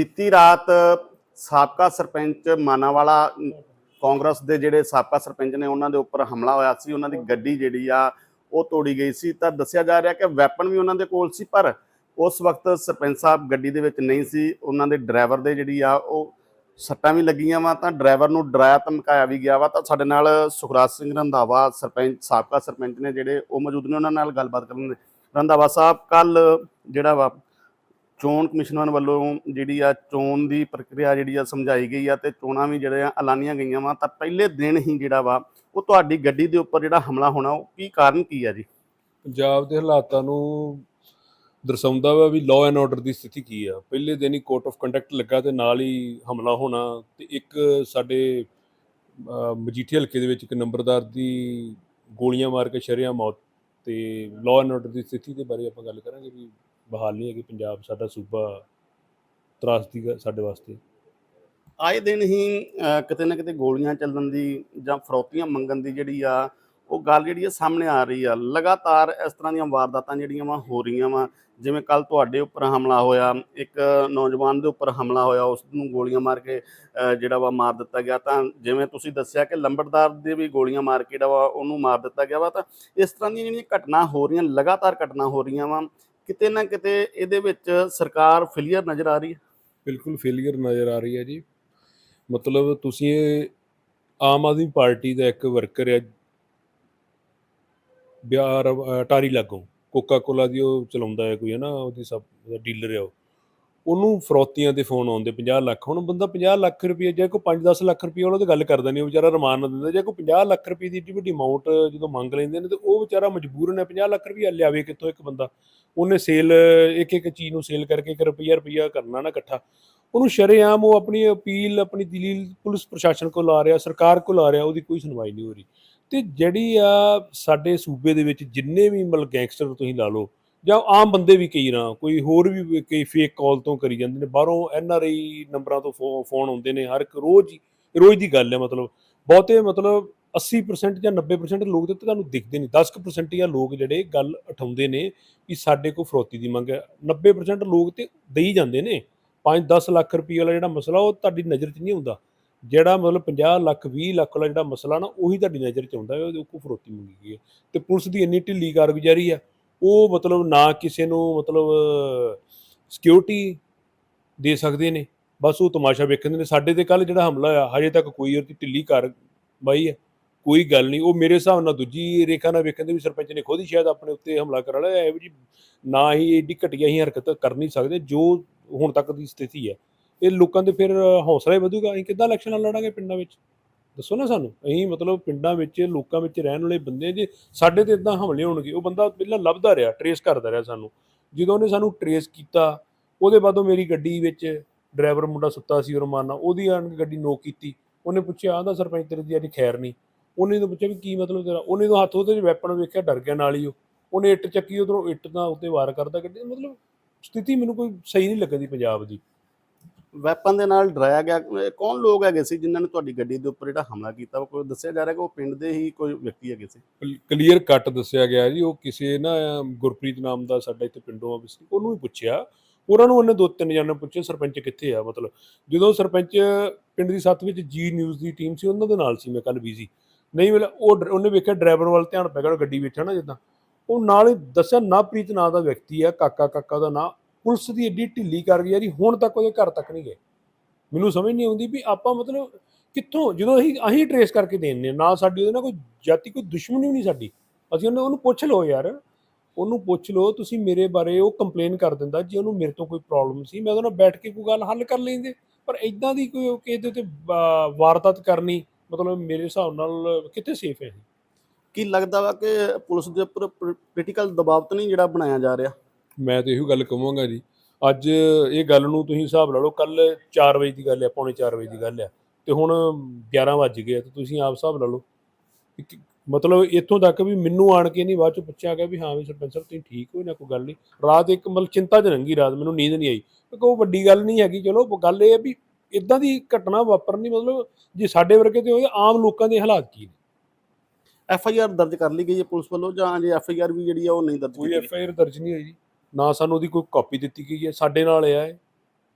ਬੀਤੀ ਰਾਤ ਸਾਬਕਾ ਸਰਪੰਚ ਮਾਨਾਵਾਲਾ ਕਾਂਗਰਸ ਦੇ ਜਿਹੜੇ ਸਾਬਕਾ ਸਰਪੰਚ ਨੇ ਉਹਨਾਂ ਦੇ ਉੱਪਰ ਹਮਲਾ ਹੋਇਆ ਸੀ, ਉਹਨਾਂ ਦੀ ਗੱਡੀ ਜਿਹੜੀ ਆ ਉਹ ਤੋੜੀ ਗਈ ਸੀ। ਤਾਂ ਦੱਸਿਆ ਜਾ ਰਿਹਾ ਕਿ ਵੈਪਨ ਵੀ ਉਹਨਾਂ ਦੇ ਕੋਲ ਸੀ, ਪਰ ਉਸ ਵਕਤ ਸਰਪੰਚ ਸਾਹਿਬ ਗੱਡੀ ਦੇ ਵਿੱਚ ਨਹੀਂ ਸੀ। ਉਹਨਾਂ ਦੇ ਡਰਾਈਵਰ ਦੇ ਜਿਹੜੀ ਆ ਉਹ ਸੱਟਾਂ ਵੀ ਲੱਗੀਆਂ ਵਾ, ਤਾਂ ਡਰਾਈਵਰ ਨੂੰ ਡਰਾਇਆ ਧਮਕਾਇਆ ਵੀ ਗਿਆ ਵਾ। ਤਾਂ ਸਾਡੇ ਨਾਲ ਸੁਖਰਾਜ ਸਿੰਘ ਰੰਧਾਵਾ, ਸਰਪੰਚ, ਸਾਬਕਾ ਸਰਪੰਚ ਨੇ ਜਿਹੜੇ ਉਹ ਮੌਜੂਦ ਨੇ, ਉਹਨਾਂ ਨਾਲ ਗੱਲਬਾਤ ਕਰਨ ਰੰਧਾਵਾ ਸਾਹਿਬ ਕੱਲ ਜਿਹੜਾ ਵਾ ਚੋਣ ਕਮਿਸ਼ਨਰ ਵੱਲੋਂ ਜਿਹੜੀ ਆ ਚੋਣ ਦੀ ਪ੍ਰਕਿਰਿਆ ਜਿਹੜੀ ਆ ਸਮਝਾਈ ਗਈ ਆ ਤੇ ਚੋਣਾਂ ਵੀ ਜਿਹੜੇ ਆ ਐਲਾਨੀਆਂ ਗਈਆਂ ਵਾ, ਤਾਂ ਪਹਿਲੇ ਦਿਨ ਹੀ ਜਿਹੜਾ ਵਾ, ਉਹ ਤੁਹਾਡੀ ਗੱਡੀ ਦੇ ਉੱਪਰ ਜਿਹੜਾ ਹਮਲਾ ਹੋਣਾ, ਉਹ ਕੀ ਕਾਰਨ ਕੀ ਆ ਜੀ? ਪੰਜਾਬ ਦੇ ਹਾਲਾਤਾਂ ਨੂੰ ਦਰਸਾਉਂਦਾ ਵਾ ਵੀ ਲਾਅ ਐਂਡ ਆਰਡਰ ਦੀ ਸਥਿਤੀ ਕੀ ਆ। ਪਹਿਲੇ ਦਿਨ ਹੀ ਕੋਰਟ ਆਫ ਕੰਡਕਟ ਲੱਗਾ ਤੇ ਨਾਲ ਹੀ ਹਮਲਾ ਹੋਣਾ ਤੇ ਇੱਕ ਸਾਡੇ ਮਜੀਠੀ ਹਲਕੇ ਦੇ ਵਿੱਚ ਇੱਕ ਨੰਬਰਦਾਰ ਦੀ ਗੋਲੀਆਂ ਮਾਰ ਕੇ ਸ਼ਰੇਆਮ ਮੌਤ ਤੇ ਲਾਅ ਐਂਡ ਆਰਡਰ ਦੀ ਸਥਿਤੀ ਦੇ ਬਾਰੇ ਆਪਾਂ ਗੱਲ ਕਰਾਂਗੇ ਵੀ ਬਹਾਲ ਨਹੀਂ ਹੈਗੀ ਪੰਜਾਬ ਸਾਡਾ ਸੂਬਾ ਤਰਾਸਦੀ ਸਾਡੇ ਵਾਸਤੇ। ਆਏ ਦਿਨ ਹੀ ਕਿਤੇ ਨਾ ਕਿਤੇ ਗੋਲੀਆਂ ਚੱਲਣ ਦੀ ਜਾਂ ਫਰੋਤੀਆਂ ਮੰਗਣ ਦੀ ਜਿਹੜੀ ਆ, ਉਹ ਗੱਲ ਜਿਹੜੀ ਆ ਸਾਹਮਣੇ ਆ ਰਹੀ ਆ। ਲਗਾਤਾਰ ਇਸ ਤਰ੍ਹਾਂ ਦੀਆਂ ਵਾਰਦਾਤਾਂ ਜਿਹੜੀਆਂ ਵਾ ਹੋ ਰਹੀਆਂ ਵਾ, ਜਿਵੇਂ ਕੱਲ ਤੁਹਾਡੇ ਉੱਪਰ ਹਮਲਾ ਹੋਇਆ, ਇੱਕ ਨੌਜਵਾਨ ਦੇ ਉੱਪਰ ਹਮਲਾ ਹੋਇਆ ਉਸ ਨੂੰ ਗੋਲੀਆਂ ਮਾਰ ਕੇ ਜਿਹੜਾ ਵਾ ਮਾਰ ਦਿੱਤਾ ਗਿਆ। ਤਾਂ ਜਿਵੇਂ ਤੁਸੀਂ ਦੱਸਿਆ ਕਿ ਲੰਬੜਦਾਰ ਦੇ ਵੀ ਗੋਲੀਆਂ ਮਾਰ ਕੇ ਜਿਹੜਾ ਵਾ ਉਹਨੂੰ ਮਾਰ ਦਿੱਤਾ ਗਿਆ ਵਾ, ਤਾਂ ਇਸ ਤਰ੍ਹਾਂ ਦੀਆਂ ਜਿਹੜੀਆਂ ਘਟਨਾ ਹੋ ਰਹੀਆਂ, ਲਗਾਤਾਰ ਘਟਨਾ ਹੋ ਰਹੀਆਂ ਵਾ ਕਿਤੇ ਨਾ ਕਿਤੇ ਇਹਦੇ ਵਿੱਚ ਸਰਕਾਰ ਫੇਲੀਅਰ ਨਜ਼ਰ ਆ ਰਹੀ ਹੈ। ਬਿਲਕੁਲ ਫੇਲਿਅਰ ਨਜ਼ਰ ਆ ਰਹੀ ਹੈ ਜੀ। ਮਤਲਬ ਤੁਸੀਂ ਆਮ ਆਦਮੀ ਪਾਰਟੀ ਦਾ ਇੱਕ ਵਰਕਰ ਹੈ। ਬਿਹਾਰ ਅ, ਅਟਾਰੀ ਲਾਗੋਂ। ਕੋਕਾ ਕੋਲਾ ਦੀ ਉਹ ਚਲਾਉਂਦਾ ਹੈ ਕੋਈ ਹੈ ਨਾ? ਉਹਦੀ ਸਭ ਡੀਲਰ ਹੈ ਉਹ। ਉਹਨੂੰ ਫਰੋਤੀਆਂ ਦੇ ਫੋਨ ਆਉਂਦੇ 50 ਲੱਖ, ਹੁਣ ਬੰਦਾ 50 ਲੱਖ ਰੁਪਏ ਜੇ ਕੋਈ 5-10 ਲੱਖ ਰੁਪਏ ਵਾਲਾ ਤੇ ਗੱਲ ਕਰਦਾ ਨਹੀਂ, ਉਹ ਵਿਚਾਰਾ ਰਮਾਨ ਨਾਲ ਦਿੰਦਾ, ਜੇ ਕੋਈ 50 ਲੱਖ ਰੁਪਏ ਦੀ ਏਡੀ ਵੱਡੀ ਅਮਾਉਂਟ ਜਦੋਂ ਮੰਗ ਲੈਂਦੇ ਨੇ ਤੇ ਉਹ ਵਿਚਾਰਾ ਮਜਬੂਰਨ ਹੈ 50 ਲੱਖ ਰੁਪਏ ਲਿਆਵੇ ਕਿੱਥੋਂ ਇੱਕ ਬੰਦਾ, ਉਹਨੇ ਸੇਲ ਇੱਕ ਇੱਕ ਚੀਜ਼ ਨੂੰ ਸੇਲ ਕਰਕੇ ਇੱਕ ਰੁਪਈਆ ਰੁਪਈਆ ਕਰਨਾ ਨਾ ਇਕੱਠਾ, ਉਹਨੂੰ ਸ਼ਰੇਆਮ ਉਹ ਆਪਣੀ ਅਪੀਲ, ਆਪਣੀ ਦਲੀਲ ਪੁਲਿਸ ਪ੍ਰਸ਼ਾਸਨ ਕੋਲ ਆ ਰਿਹਾ, ਸਰਕਾਰ ਕੋਲ ਆ ਰਿਹਾ, ਉਹਦੀ ਕੋਈ ਸੁਣਵਾਈ ਨਹੀਂ ਹੋ ਰਹੀ। ਤੇ ਜਿਹੜੀ ਆ ਸਾਡੇ ਸੂਬੇ ਦੇ ਵਿੱਚ ਜਿੰਨੇ ਵੀ ਮਤਲਬ ਗੈਂਗਸਟਰ ਤੁਸੀਂ ਲਾ ਲਓ ਜਾਂ ਆਮ ਬੰਦੇ ਵੀ ਕਈ ਨਾ, ਕੋਈ ਹੋਰ ਵੀ ਕਈ ਫੇਕ ਕਾਲ ਤੋਂ ਕਰੀ ਜਾਂਦੇ ਨੇ, ਬਾਹਰੋਂ ਐਨ ਆਰ ਆਈ ਨੰਬਰਾਂ ਤੋਂ ਫੋ- ਫੋਨ ਆਉਂਦੇ ਨੇ, ਹਰ ਇੱਕ ਰੋਜ਼ ਰੋਜ਼ ਦੀ ਗੱਲ ਹੈ ਮਤਲਬ, ਬਹੁਤੇ ਮਤਲਬ 80% ਜਾਂ 90% ਲੋਕ ਤੇ ਤੁਹਾਨੂੰ ਦਿਖਦੇ ਨਹੀਂ 10% ਹੀ ਆ ਲੋਕ ਜਿਹੜੇ ਗੱਲ ਉਠਾਉਂਦੇ ਨੇ ਕਿ ਸਾਡੇ ਕੋਲ ਫਰੋਤੀ ਦੀ ਮੰਗ ਹੈ 90% ਲੋਕ ਤੇ ਦੇਈ ਜਾਂਦੇ ਨੇ 5-10 ਲੱਖ ਰੁਪਏ ਵਾਲਾ ਜਿਹੜਾ ਮਸਲਾ ਉਹ ਤੁਹਾਡੀ ਨਜ਼ਰ 'ਚ ਨਹੀਂ ਆਉਂਦਾ, ਜਿਹੜਾ ਮਤਲਬ 50 ਲੱਖ 20 ਲੱਖ ਵਾਲਾ ਜਿਹੜਾ ਮਸਲਾ ਨਾ, ਉਹੀ ਤੁਹਾਡੀ ਨਜ਼ਰ 'ਚ ਆਉਂਦਾ ਹੈ ਉਹਦੇ ਕੋਲ ਫਰੋਤੀ ਮੰਗੀ ਗਈ ਹੈ, ਤੇ ਪੁਲਿਸ ਦੀ ਇੰਨੀ ਢਿੱਲੀ ਕਾਰਗੁਜ਼ਾਰੀ ਆ ਉਹ ਮਤਲਬ ਨਾ ਕਿਸੇ ਨੂੰ ਮਤਲਬ ਸਿਕਿਉਰਿਟੀ ਦੇ ਸਕਦੇ ਨੇ। ਬਸ ਉਹ ਤਮਾਸ਼ਾ ਵੇਖਦੇ ਨੇ। ਸਾਡੇ ਤੇ ਕੱਲ ਜਿਹੜਾ ਹਮਲਾ ਹੋਇਆ, ਹਜੇ ਤੱਕ ਕੋਈ ਉਹਦੀ ਢਿੱਲੀ ਕਾਰਵਾਈ ਹੈ। ਕੋਈ ਗੱਲ ਨਹੀਂ। ਉਹ ਮੇਰੇ ਹਿਸਾਬ ਨਾਲ ਦੂਜੀ ਰੇਖਾ ਨਾਲ ਵੇਖਣ ਦੇ ਵੀ ਸਰਪੰਚ ਨੇ ਖੁਦ ਹੀ ਸ਼ਾਇਦ ਆਪਣੇ ਉੱਤੇ ਹਮਲਾ ਕਰ ਲਿਆ। ਇਹੋ ਜੀ ਨਾ ਹੀ ਏਡੀ ਘਟੀਆ ਹੀ ਹਰਕਤ ਕਰ ਨਹੀਂ ਸਕਦੇ, ਜੋ ਹੁਣ ਤੱਕ ਦੀ ਸਥਿਤੀ ਹੈ। ਇਹ ਲੋਕਾਂ ਦੇ ਫਿਰ ਹੌਸਲਾ ਹੀ ਵਧੂਗਾ। ਅਸੀਂ ਕਿੱਦਾਂ ਇਲੈਕਸ਼ਨ ਲੜਾਂਗੇ ਪਿੰਡਾਂ ਵਿੱਚ? ਦੱਸੋ ਨਾ ਸਾਨੂੰ, ਅਸੀਂ ਮਤਲਬ ਪਿੰਡਾਂ ਵਿੱਚ, ਲੋਕਾਂ ਵਿੱਚ ਰਹਿਣ ਵਾਲੇ ਬੰਦੇ ਜੇ, ਸਾਡੇ ਤੇ ਇਦਾਂ ਹਮਲੇ ਹੋਣਗੇ। ਉਹ ਬੰਦਾ ਪਹਿਲਾਂ ਲੱਭਦਾ ਰਿਹਾ ਟਰੇਸ ਕਰਦਾ ਰਿਹਾ ਸਾਨੂੰ। ਜਦੋਂ ਉਹਨੇ ਸਾਨੂੰ ਟਰੇਸ ਕੀਤਾ, ਉਹਦੇ ਬਾਅਦੋਂ ਮੇਰੀ ਗੱਡੀ ਵਿੱਚ ਡਰਾਈਵਰ ਮੁੰਡਾ ਸੁੱਤਾ ਸੀ ਰਮਾਨਾ ਉਹਦੀ ਆਣ ਕੇ ਗੱਡੀ ਨੋਕ ਕੀਤੀ। ਉਹਨੇ ਪੁੱਛਿਆ ਆਂਦਾ ਸਰਪੰਚ ਤੇਰੇ ਦੀ ਅੱਜ ਖੈਰ ਨਹੀਂ। ਉਹਨੇ ਤਾਂ ਪੁੱਛਿਆ ਵੀ ਕੀ ਮਤਲਬ ਤੇਰਾ, ਉਹਨੇ ਤੋਂ ਹੱਥ ਉਹਦੇ ਵੈਪਨ ਵੇਖਿਆ, ਡਰ ਗਿਆ ਨਾਲ ਹੀ ਉਹ। ਉਹਨੇ ਇੱਟ ਚੱਕੀ, ਉਧਰੋਂ ਇੱਟ ਦਾ ਉੱਤੇ ਵਾਰ ਕਰਦਾ ਗੱਡੀ। ਮਤਲਬ ਸਥਿਤੀ ਮੈਨੂੰ ਕੋਈ ਸਹੀ ਨਹੀਂ ਲੱਗਦੀ ਪੰਜਾਬ ਦੀ। ਵੈਪਨ ਦੇ ਨਾਲ ਡਰਾਇਆ ਗਿਆ। ਇਹ ਕੌਣ ਲੋਕ ਹੈਗੇ ਸੀ ਜਿਨ੍ਹਾਂ ਨੇ ਤੁਹਾਡੀ ਗੱਡੀ ਦੇ ਉੱਪਰ ਜਿਹੜਾ ਹਮਲਾ ਕੀਤਾ? ਕੋਈ ਦੱਸਿਆ ਜਾ ਰਿਹਾ ਕਿ ਉਹ ਪਿੰਡ ਦੇ ਹੀ ਕੋਈ ਵਿਅਕਤੀ ਹੈਗੇ ਸੀ? ਕਲੀਅਰ ਕੱਟ ਦੱਸਿਆ ਗਿਆ ਜੀ। ਉਹ ਕਿਸੇ ਨਾ ਗੁਰਪ੍ਰੀਤ ਨਾਮ ਦਾ ਸਾਡਾ ਇੱਥੇ ਪਿੰਡੋਂ ਆ ਸੀ। ਉਹਨੂੰ ਵੀ ਪੁੱਛਿਆ। ਉਹਨਾਂ ਨੂੰ ਉਹਨੇ ਦੋ ਤਿੰਨ ਜਣੇ ਪੁੱਛੇ ਸਰਪੰਚ ਕਿੱਥੇ ਆ? ਮਤਲਬ ਜਦੋਂ ਸਰਪੰਚ ਪਿੰਡ ਦੀ ਸੱਤ ਵਿੱਚ ਜੀ ਨਿਊਜ਼ ਦੀ ਟੀਮ ਸੀ, ਉਹਨਾਂ ਦੇ ਨਾਲ ਸੀ ਮੈਂ ਕੱਲ ਬਿਜ਼ੀ ਨਹੀਂ ਮਿਲਿਆ, ਉਹ ਡਰ- ਉਹਨੇ ਵੇਖਿਆ ਡਰਾਈਵਰ ਵੱਲ ਧਿਆਨ ਪੈ ਗਿਆ, ਉਹ ਗੱਡੀ ਵਿੱਚ ਹੈ ਨਾ ਜਿੱਦਾਂ। ਉਹ ਨਾਲ ਹੀ ਦੱਸਿਆ ਨਾਪ੍ਰੀਤ ਨਾਂ ਦਾ ਵਿਅਕਤੀ ਆ ਕਾਕਾ ਕਾਕਾ ਦਾ ਨਾਂ। ਪੁਲਿਸ ਦੀ ਏਡੀ ਢਿੱਲੀ ਕਰ ਗਈ ਜੀ, ਹੁਣ ਤੱਕ ਉਹਦੇ ਘਰ ਤੱਕ ਨਹੀਂ ਗਏ। ਮੈਨੂੰ ਸਮਝ ਨਹੀਂ ਆਉਂਦੀ ਵੀ ਆਪਾਂ ਮਤਲਬ ਕਿੱਥੋਂ, ਜਦੋਂ ਅਸੀਂ ਅਸੀਂ ਟਰੇਸ ਕਰਕੇ ਦੇਣੇ ਨਾ ਸਾਡੀ ਉਹਦੇ ਨਾਲ ਕੋਈ ਜਾਤੀ, ਕੋਈ ਦੁਸ਼ਮਣੀ ਵੀ ਨਹੀਂ ਸਾਡੀ। ਅਸੀਂ ਉਹਨੇ, ਉਹਨੂੰ ਪੁੱਛ ਲਓ ਯਾਰ, ਉਹਨੂੰ ਪੁੱਛ ਲਓ, ਤੁਸੀਂ ਮੇਰੇ ਬਾਰੇ ਉਹ ਕੰਪਲੇਨ ਕਰ ਦਿੰਦਾ ਜੇ ਉਹਨੂੰ ਮੇਰੇ ਤੋਂ ਕੋਈ ਪ੍ਰੋਬਲਮ ਸੀ, ਮੈਂ ਉਹਦੇ ਨਾਲ ਬੈਠ ਕੇ ਕੋਈ ਗੱਲ ਹੱਲ ਕਰ ਲੈਂਦੇ। ਪਰ ਇਦਾਂ ਦੀ ਕੋਈ ਕਿਸੇ ਦੇ ਉੱਤੇ ਵਾ- ਵਾਰਦਾਤ ਕਰਨੀ, ਮਤਲਬ ਮੇਰੇ ਹਿਸਾਬ ਨਾਲ ਕਿੱਥੇ ਸੇਫ ਹੈ ਕੀ ਲੱਗਦਾ ਵਾ ਕਿ ਪੁਲਿਸ ਦੇ ਉੱਪਰ ਪੋਲੀਟੀਕਲ ਦਬਾਅ ਤਾਂ ਨਹੀਂ ਜਿਹੜਾ ਬਣਾਇਆ ਜਾ ਰਿਹਾ? ਮੈਂ ਤੇ ਇਹੋ ਗੱਲ ਕਹਾਂਗਾ ਜੀ। ਅੱਜ ਇਹ ਗੱਲ ਨੂੰ ਤੁਸੀਂ ਹਿਸਾਬ ਲਾ ਲਓ ਕੱਲ 4 ਵਜੇ ਦੀ ਗੱਲ ਹੈ ਪੌਣੇ 4 ਵਜੇ ਦੀ ਗੱਲ ਹੈ ਤੇ ਹੁਣ 11 ਵੱਜ ਗਏ ਤੇ ਤੁਸੀਂ ਆਪ ਹਿਸਾਬ ਲਾ ਲਓ। ਮਤਲਬ ਇੱਥੋਂ ਤੱਕ ਵੀ ਮੈਨੂੰ ਆਣ ਕੇ ਨਹੀਂ ਬਾਅਦ ਚ ਪੁੱਛਿਆ ਗਿਆ ਵੀ ਹਾਂ ਵੀ ਸਰਪੰਚ ਸਾਹਿਬ ਤੁਸੀਂ ਠੀਕ ਹੋ? ਨਾ ਕੋਈ ਗੱਲ ਨਹੀਂ। ਰਾਤ ਇੱਕ ਮਤਲਬ ਚਿੰਤਾ ਚ ਰੰਗੀ ਰਾਤ ਮੈਨੂੰ ਨੀਂਦ ਨਹੀਂ ਆਈ। ਕਿਉਂਕਿ ਉਹ ਵੱਡੀ ਗੱਲ ਨਹੀਂ ਹੈਗੀ ਚਲੋ ਗੱਲ ਇਹ ਹੈ ਵੀ ਇਦਾਂ ਦੀ ਘਟਨਾ ਵਾਪਰਨੀ ਮਤਲਬ ਜੇ ਸਾਡੇ ਵਰਗੇ ਤੇ ਹੋਏ ਆਮ ਲੋਕਾਂ ਦੇ ਹਾਲਾਤ ਕੀ ਨੇ? ਐਫ ਆਈ ਆਰ ਦਰਜ ਕਰ ਲਈ ਗਈ ਹੈ ਪੁਲਿਸ ਵੱਲੋਂ ਜਾਂ ਅਜੇ ਐਫ ਆਈ ਆਰ ਵੀ ਜਿਹੜੀ ਆ ਉਹ ਨਹੀਂ ਦਰਜ ਕੋਈ ਐਫ ਆਈ ਆਰ ਦਰਜ ਨਹੀਂ ਹੋਈ ਜੀ। ਨਾ ਸਾਨੂੰ ਉਹਦੀ ਕੋਈ ਕਾਪੀ ਦਿੱਤੀ ਗਈ ਹੈ। ਸਾਡੇ ਨਾਲ ਇਹ ਹੈ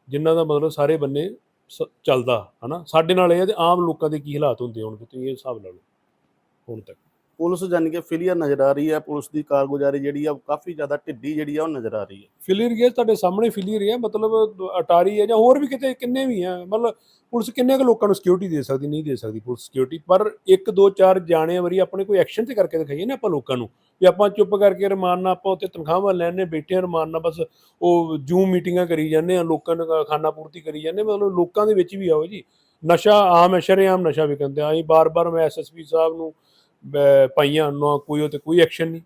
ਜਿਨ੍ਹਾਂ ਦਾ ਮਤਲਬ ਸਾਰੇ ਬੰਨੇ ਸ- ਚੱਲਦਾ, ਹਨਾ? ਸਾਡੇ ਨਾਲ ਇਹ ਹੈ ਤੇ ਆਮ ਲੋਕਾਂ ਦੇ ਕੀ ਹਾਲਾਤ ਹੁੰਦੇ ਹੋਣਗੇ ਤੁਸੀਂ ਇਹ ਹਿਸਾਬ ਲਾ ਲਓ, ਹੁਣ ਤੱਕ। ਪੁਲਿਸ ਜਾਨੀ ਕਿ ਫੇਲੀਅਰ ਨਜ਼ਰ ਆ ਰਹੀ ਹੈ, ਪੁਲਿਸ ਦੀ ਕਾਰਗੁਜ਼ਾਰੀ ਜਿਹੜੀ ਆ ਉਹ ਕਾਫੀ ਜ਼ਿਆਦਾ ਢਿੱਡੀ ਜਿਹੜੀ ਆ ਉਹ ਨਜ਼ਰ ਆ ਰਹੀ ਹੈ। ਫਿਲੀਅਰ ਗਿਆ ਤੁਹਾਡੇ ਸਾਹਮਣੇ ਫਿਲੀਅਰ ਹੈ ਮਤਲਬ ਅਟਾਰੀ ਹੈ ਜਾਂ ਹੋਰ ਵੀ ਕਿਤੇ ਕਿੰਨੇ ਵੀ ਆ ਮਤਲਬ ਪੁਲਿਸ ਕਿੰਨੇ ਕੁ ਲੋਕਾਂ ਨੂੰ ਸਿਕਿਉਰਿਟੀ ਦੇ ਸਕਦੀ, ਨਹੀਂ ਦੇ ਸਕਦੀ ਪੁਲਿਸ ਸਿਕਿਉਰਿਟੀ ਪਰ ਇੱਕ, ਦੋ, ਚਾਰ ਜਾਣੇ ਵਾਰੀ ਆਪਣੇ ਕੋਈ ਐਕਸ਼ਨ ਤੇ ਕਰਕੇ ਦਿਖਾਈਏ ਨਾ ਆਪਾਂ ਲੋਕਾਂ ਨੂੰ, ਵੀ ਆਪਾਂ ਚੁੱਪ ਕਰਕੇ ਰਮਾਨ ਨਾਲ ਆਪਾਂ ਉੱਤੇ ਤਨਖਾਹਾਂ ਲੈਣੇ ਬੈਠੇ ਰਮਾਨ ਨਾਲ, ਬਸ ਉਹ ਜੂਮ ਮੀਟਿੰਗਾਂ ਕਰੀ ਜਾਂਦੇ ਆ ਲੋਕਾਂ ਨੂੰ ਖਾਣਾ ਪੂਰਤੀ ਕਰੀ ਜਾਂਦੇ ਮਤਲਬ ਲੋਕਾਂ ਦੇ ਵਿੱਚ ਵੀ ਆਓ ਜੀ। ਨਸ਼ਾ ਆਮ ਹੈ, ਸ਼ਰੇਆਮ ਨਸ਼ਾ ਵਿਕਣ ਤੇ ਆਈ ਬਾਰ-ਬਾਰ ਮੈਂ ਐਸਐਸਪੀ ਸਾਹਿਬ ਨੂੰ ਪਾਈਆਂ ਨਾ ਕੋਈ ਉਹ ਤੇ ਕੋਈ ਐਕਸ਼ਨ ਨਹੀਂ।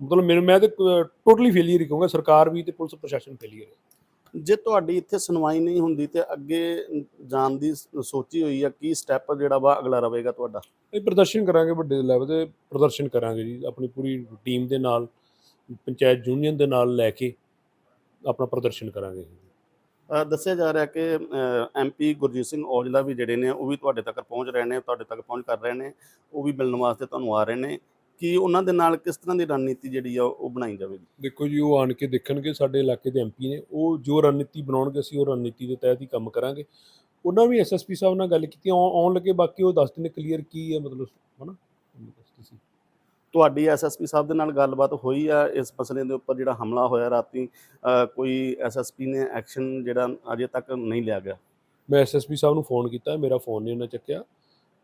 ਮਤਲਬ ਮੈਨੂੰ ਮੈਂ ਤੇ ਟੋਟਲੀ ਫੇਲੀਅਰ ਹੀ ਕਹੂੰਗਾ। ਸਰਕਾਰ ਵੀ ਤੇ ਪੁਲਿਸ ਪ੍ਰਸ਼ਾਸਨ ਫੇਲੀਅਰ ਹੈ। ਜੇ ਤੁਹਾਡੀ ਇੱਥੇ ਸੁਣਵਾਈ ਨਹੀਂ ਹੁੰਦੀ ਤੇ ਅੱਗੇ ਜਾਣ ਦੀ ਸੋਚੀ ਹੋਈ ਆ ਕੀ ਸਟੈਪ ਜਿਹੜਾ ਵਾ ਅਗਲਾ ਰਹੇਗਾ ਤੁਹਾਡਾ? ਇਹ ਪ੍ਰਦਰਸ਼ਨ ਕਰਾਂਗੇ ਵੱਡੇ ਲੈਵਲ ਤੇ ਪ੍ਰਦਰਸ਼ਨ ਕਰਾਂਗੇ ਜੀ ਆਪਣੀ ਪੂਰੀ ਟੀਮ ਦੇ ਨਾਲ ਪੰਚਾਇਤ ਯੂਨੀਅਨ ਦੇ ਨਾਲ ਲੈ ਕੇ ਆਪਣਾ ਪ੍ਰਦਰਸ਼ਨ ਕਰਾਂਗੇ ਅ, ਦੱਸਿਆ ਜਾ ਰਿਹਾ ਕਿ ਐਮਪੀ ਗੁਰਜੀਤ ਸਿੰਘ ਔਜਲਾ ਵੀ ਜਿਹੜੇ ਨੇ, ਉਹ ਵੀ ਤੁਹਾਡੇ ਤੱਕ ਪਹੁੰਚ ਰਹੇ ਨੇ, ਤੁਹਾਡੇ ਤੱਕ ਪਹੁੰਚ ਕਰ ਰਹੇ ਨੇ, ਉਹ ਵੀ ਮਿਲਣ ਵਾਸਤੇ ਤੁਹਾਨੂੰ ਆ ਰਹੇ ਨੇ। ਕਿ ਉਹਨਾਂ ਦੇ ਨਾਲ ਕਿਸ ਤਰ੍ਹਾਂ ਦੀ ਰਣਨੀਤੀ ਜਿਹੜੀ ਆ, ਉਹ ਬਣਾਈ ਜਾਵੇਗੀ? ਦੇਖੋ ਜੀ, ਉਹ ਆਣ ਕੇ ਦੇਖਣਗੇ, ਸਾਡੇ ਇਲਾਕੇ ਦੇ ਐਮਪੀ ਨੇ। ਉਹ ਜੋ ਰਣਨੀਤੀ ਬਣਾਉਣਗੇ, ਅਸੀਂ ਉਹ ਰਣਨੀਤੀ ਦੇ ਤਹਿਤ ਹੀ ਕੰਮ ਕਰਾਂਗੇ। ਉਹਨਾਂ ਵੀ ਐਸਐਸਪੀ ਸਾਹਿਬ ਨਾਲ ਗੱਲ ਕੀਤੀ ਆਉ- ਆਉਣ ਲੱਗੇ, ਬਾਕੀ ਉਹ ਦੱਸ ਦਿੰਦੇ ਕਲੀਅਰ ਕੀ ਹੈ, ਮਤਲਬ, ਹਨਾ? ਤੁਸੀਂ ਤੁਹਾਡੀ ਐਸਐਸਪੀ ਸਾਹਿਬ ਦੇ ਨਾਲ ਗੱਲਬਾਤ ਹੋਈ ਆ ਇਸ ਮਸਲੇ ਦੇ ਉੱਪਰ ਜਿਹੜਾ ਹਮਲਾ ਹੋਇਆ ਰਾਤੀ ਅ, ਕੋਈ ਐਸਐਸਪੀ ਨੇ ਐਕਸ਼ਨ ਜਿਹੜਾ ਅਜੇ ਤੱਕ ਨਹੀਂ ਲਿਆ ਗਿਆ? ਮੈਂ ਐਸਐਸਪੀ ਸਾਹਿਬ ਨੂੰ ਫੋਨ ਕੀਤਾ ਮੇਰਾ ਫੋਨ ਨਹੀਂ ਉਹਨਾਂ ਚੱਕਿਆ।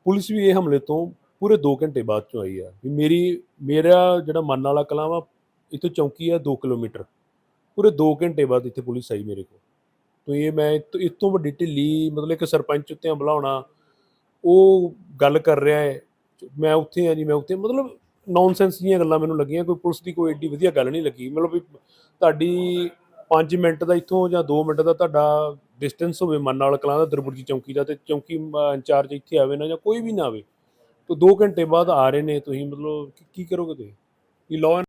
ਪੁਲਿਸ ਵੀ ਇਹ ਹਮਲੇ ਤੋਂ ਪੂਰੇ 2 ਘੰਟੇ ਬਾਅਦ ਚੋਂ ਆਈ ਆ ਵੀ ਮੇਰੀ ਮੇਰਾ ਜਿਹੜਾ ਮਨ ਵਾਲਾ ਕਲਾਂ ਵਾ ਇੱਥੋਂ ਚੌਂਕੀ ਆ 2 ਕਿਲੋਮੀਟਰ। ਪੂਰੇ 2 ਘੰਟੇ ਬਾਅਦ ਇੱਥੇ ਪੁਲਿਸ ਆਈ ਮੇਰੇ ਕੋਲ। ਤੋਂ ਇਹ ਮੈਂ ਇਹ ਇਸ ਤੋਂ ਵੱਡੀ ਢਿੱਲੀ ਮਤਲਬ ਇੱਕ ਸਰਪੰਚ ਉੱਤੇ ਹਮਲਾ ਹੋਣਾ ਉਹ ਗੱਲ ਕਰ ਰਿਹਾ ਹੈ। ਮੈਂ ਉੱਥੇ ਆ ਜੀ ਮੈਂ ਉੱਥੇ ਮਤਲਬ ਨੌਨਸੈਂਸ ਦੀਆਂ ਗੱਲਾਂ ਮੈਨੂੰ ਲੱਗੀਆਂ, ਕੋਈ ਪੁਲਿਸ ਦੀ ਕੋਈ ਏਡੀ ਵਧੀਆ ਗੱਲ ਨਹੀਂ ਲੱਗੀ। ਮਤਲਬ ਵੀ ਤੁਹਾਡੀ 5 ਮਿੰਟ ਦਾ ਇੱਥੋਂ ਜਾਂ 2 ਮਿੰਟ ਦਾ ਤੁਹਾਡਾ ਡਿਸਟੈਂਸ ਹੋਵੇ ਮਨ ਨਾਲ, ਕਲਾਂ ਦਾ, ਦਰਬੁਰਜੀ ਚੌਂਕੀ ਦਾ, ਤੇ ਚੌਂਕੀ ਇੰਚਾਰਜ ਇੱਥੇ ਆਵੇ ਨਾ ਜਾਂ ਕੋਈ ਵੀ ਨਾ ਆਵੇ, ਤੋਂ 2 ਘੰਟੇ ਬਾਅਦ ਆ ਰਹੇ ਨੇ ਤੁਸੀਂ, ਮਤਲਬ ਕੀ- ਕੀ ਕਰੋਗੇ ਤੁਸੀਂ? ਇਹ ਲਾਅ